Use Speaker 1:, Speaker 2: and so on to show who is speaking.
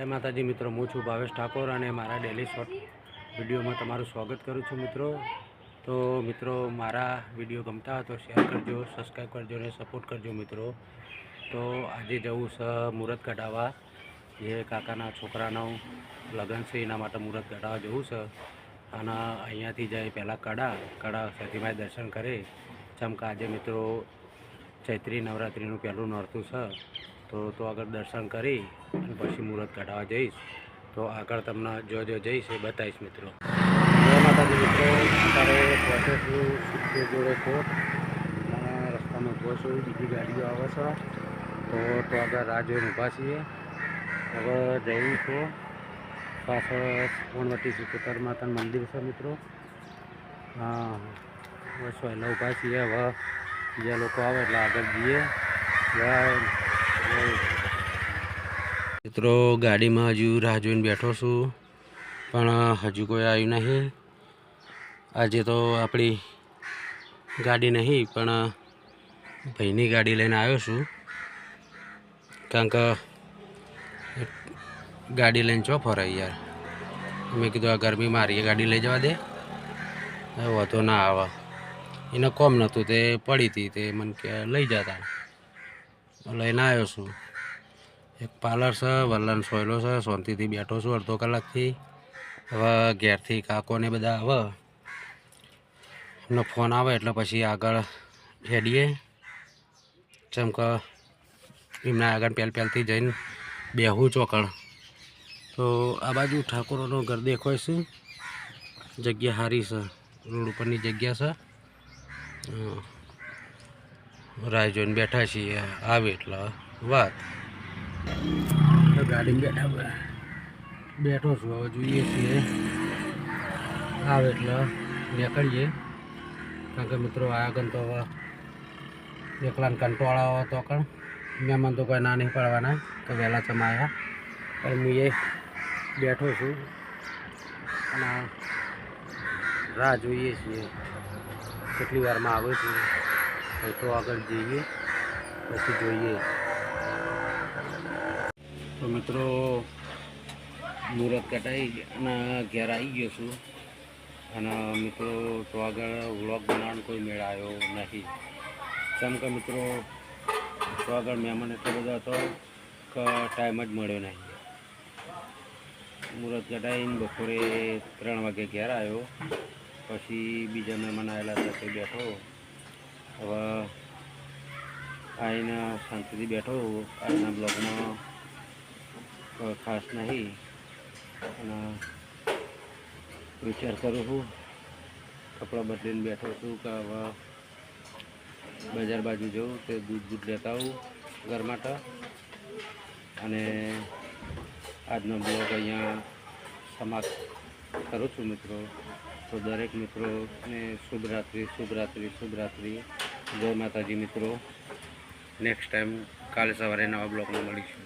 Speaker 1: જય માતાજી મિત્રો, હું છું ભાવેશ ઠાકોર અને મારા ડેલી શોર્ટ વિડીયોમાં તમારું સ્વાગત કરું છું મિત્રો. તો મિત્રો, મારા વીડિયો ગમતા હોય તો શેર કરજો સબસ્ક્રાઈબ કરજો અને સપોર્ટ કરજો મિત્રો. તો આજે જવું છે મુહૂર્ત કઢાવવા જે કાકાના છોકરાનું લગ્ન છે, એના માટે મુહૂર્ત કઢાવવા જવું છે. અને અહીંયાથી જાય પહેલાં કડા કડા સતીમાય દર્શન કરે. જેમ કે આજે મિત્રો ચૈત્રી નવરાત્રિનું પહેલું નોરતું છે. તો તો આગળ દર્શન કરી અને પછી મુહૂર્ત કાઢવા જઈશ. તો આગળ તમને જો જો જઈશ એ બતાવીશ મિત્રો. જય માતાજી મિત્રો. અત્યારે જોડે કોટ અને રસ્તામાં ઊભો છું બીજી ગાડીઓ આવે છે. તો તો આગળ રાહ જોઈને ઊભા છીએ. હવે જવું છું. પાછળ સોનવટી સિકોતર માતાનું મંદિર છે મિત્રો. હા બસ વહેલા ઊભા છીએ. હવે બીજા લોકો આવે એટલે આગળ જઈએ. જય મિત્રો, ગાડીમાં હજુ રાહ જોઈને બેઠો છું, પણ હજુ કોઈ આવ્યું નહીં. આજે તો આપણી ગાડી નહીં, પણ ભાઈની ગાડી લઈને આવ્યો છું. કારણ કે ગાડી લઈને ચો ફરાય યાર. મેં કીધું, આ ગરમી મારી ગાડી લઈ જવા દે. વાંધો ના આવે. એને કોમ નહોતું, તે પડી હતી, તે મને કે લઈ જતા. લઈને આવ્યો છું. એક પાર્લર છે વલ્લન સોયલો છે, શાંતિથી બેઠો છું અડધો કલાકથી. હવે ઘેરથી કાકોને બધા આવે. એમનો ફોન આવે એટલે પછી આગળ હેડીએ. જેમ કે એમના આગળ પહેલ પહેલથી જઈને બેહું ચોકડ. તો આ બાજુ ઠાકોરોનો ઘર દેખાય છે. જગ્યા સારી છે. રોડ ઉપરની જગ્યા છે. રાહ જોઈને બેઠા છીએ, આવે એટલે વાત. ગાડીમાં બેઠા બેઠો છું, હવે જોઈએ છીએ. આવે એટલે નીકળીએ. કારણ કે મિત્રો આયા ગન તો હવે એકલાને કંટોળા આવે તો પણ મહેમાન તો કોઈ ના નહીં પડવાના તો વહેલા ચમાયા પણ હું એ બેઠો છું. અને રાહ જોઈએ છીએ. કેટલી વારમાં આવે છે. તો આગળ જઈએ. પછી જોઈએ. તો મિત્રો, મુહૂર્ત કટાઈ અને ઘેર આવી ગયો છું. અને મિત્રો, તો આગળ વ્લોગ બનાવવાનો કોઈ મેળ આવ્યો નથી કેમ કે મિત્રો, તો આગળ મહેમાન એટલો બધો હતો કે ટાઈમ જ મળ્યો નહીં. મુહૂર્ત કટાઈને બપોરે ત્રણ વાગે ઘેર આવ્યો. પછી બીજા મહેમાન આવેલા હતા તે બેઠો. હવે આવીને શાંતિથી બેઠો આજના બ્લોગમાં ખાસ નહીં. અને વિચાર કરું છું, કપડાં બદલીને બેઠો છું કે હવે બજાર બાજુ જવું તે દૂધ દૂધ લેતા આવું ઘર માટે. અને આજનો બ્લોગ અહીંયા સમાપ્ત કરું છું મિત્રો. તો દરેક મિત્રોને શુભ રાત્રિ શુભ રાત્રિ શુભ રાત્રિ. જય માતાજી મિત્રો. નેક્સ્ટ ટાઈમ કાલે સવારે નવા બ્લોગમાં મળીશું.